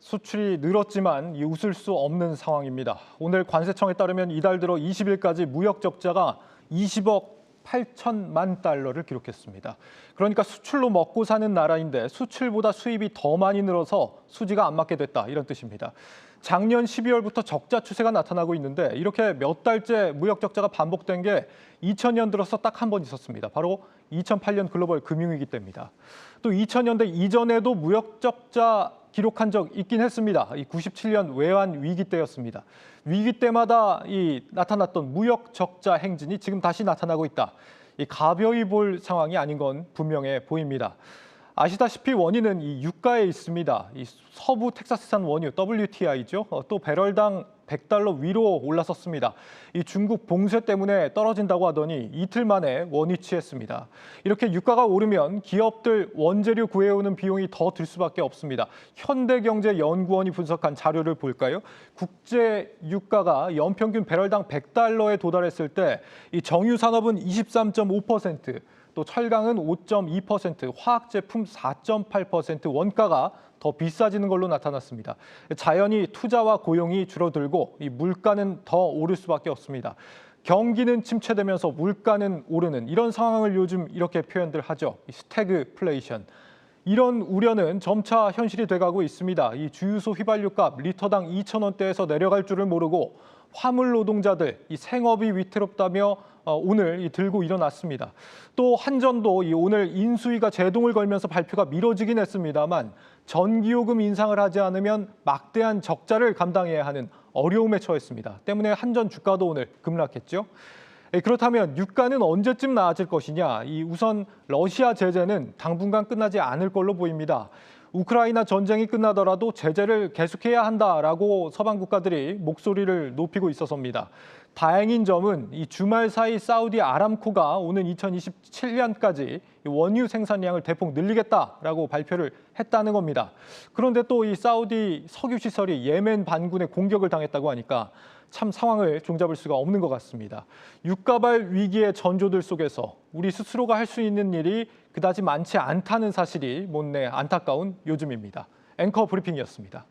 수출이 늘었지만 이 웃을 수 없는 상황입니다. 오늘 관세청에 따르면 이달 들어 20일까지 무역 적자가 20억 8천만 달러를 기록했습니다. 그러니까 수출로 먹고 사는 나라인데 수출보다 수입이 더 많이 늘어서 수지가 안 맞게 됐다 이런 뜻입니다. 작년 12월부터 적자 추세가 나타나고 있는데 이렇게 몇 달째 무역 적자가 반복된 게 2000년 들어서 딱 한 번 있었습니다. 바로 2008년 글로벌 금융위기 때입니다. 또 2000년대 이전에도 무역 적자 기록한 적 있긴 했습니다. 이 97년 외환 위기 때였습니다. 위기 때마다 이 나타났던 무역 적자 행진이 지금 다시 나타나고 있다. 이 가벼이 볼 상황이 아닌 건 분명해 보입니다. 아시다시피 원인은 이 유가에 있습니다. 이 서부 텍사스산 원유 WTI죠. 어, 또 배럴당 100달러 위로 올라섰습니다. 이 중국 봉쇄 때문에 떨어진다고 하더니 이틀 만에 원위치했습니다. 이렇게 유가가 오르면 기업들 원재료 구해오는 비용이 더 들 수밖에 없습니다. 현대경제연구원이 분석한 자료를 볼까요? 국제 유가가 연평균 배럴당 100달러에 도달했을 때 이 정유 산업은 23.5%, 또 철강은 5.2%, 화학 제품 4.8% 원가가 더 비싸지는 걸로 나타났습니다. 자연히 투자와 고용이 줄어들고 이 물가는 더 오를 수밖에 없습니다. 경기는 침체되면서 물가는 오르는 이런 상황을 요즘 이렇게 표현들 하죠. 이 스태그플레이션. 이런 우려는 점차 현실이 돼가고 있습니다. 이 주유소 휘발유값 리터당 2천 원대에서 내려갈 줄을 모르고 화물 노동자들 이 생업이 위태롭다며 어, 오늘 이 들고 일어났습니다. 또 한전도 이 오늘 인수위가 제동을 걸면서 발표가 미뤄지긴 했습니다만 전기요금 인상을 하지 않으면 막대한 적자를 감당해야 하는 어려움에 처했습니다. 때문에 한전 주가도 오늘 급락했죠. 예, 그렇다면 유가는 언제쯤 나아질 것이냐? 이 우선 러시아 제재는 당분간 끝나지 않을 걸로 보입니다. 우크라이나 전쟁이 끝나더라도 제재를 계속해야 한다라고 서방 국가들이 목소리를 높이고 있어서입니다. 다행인 점은 이 주말 사이 사우디 아람코가 오는 2027년까지 원유 생산량을 대폭 늘리겠다라고 발표를 했다는 겁니다. 그런데 또 이 사우디 석유 시설이 예멘 반군의 공격을 당했다고 하니까 참 상황을 종잡을 수가 없는 것 같습니다. 유가발 위기의 전조들 속에서 우리 스스로가 할 수 있는 일이 그다지 많지 않다는 사실이 못내 안타까운 요즘입니다. 앵커 브리핑이었습니다.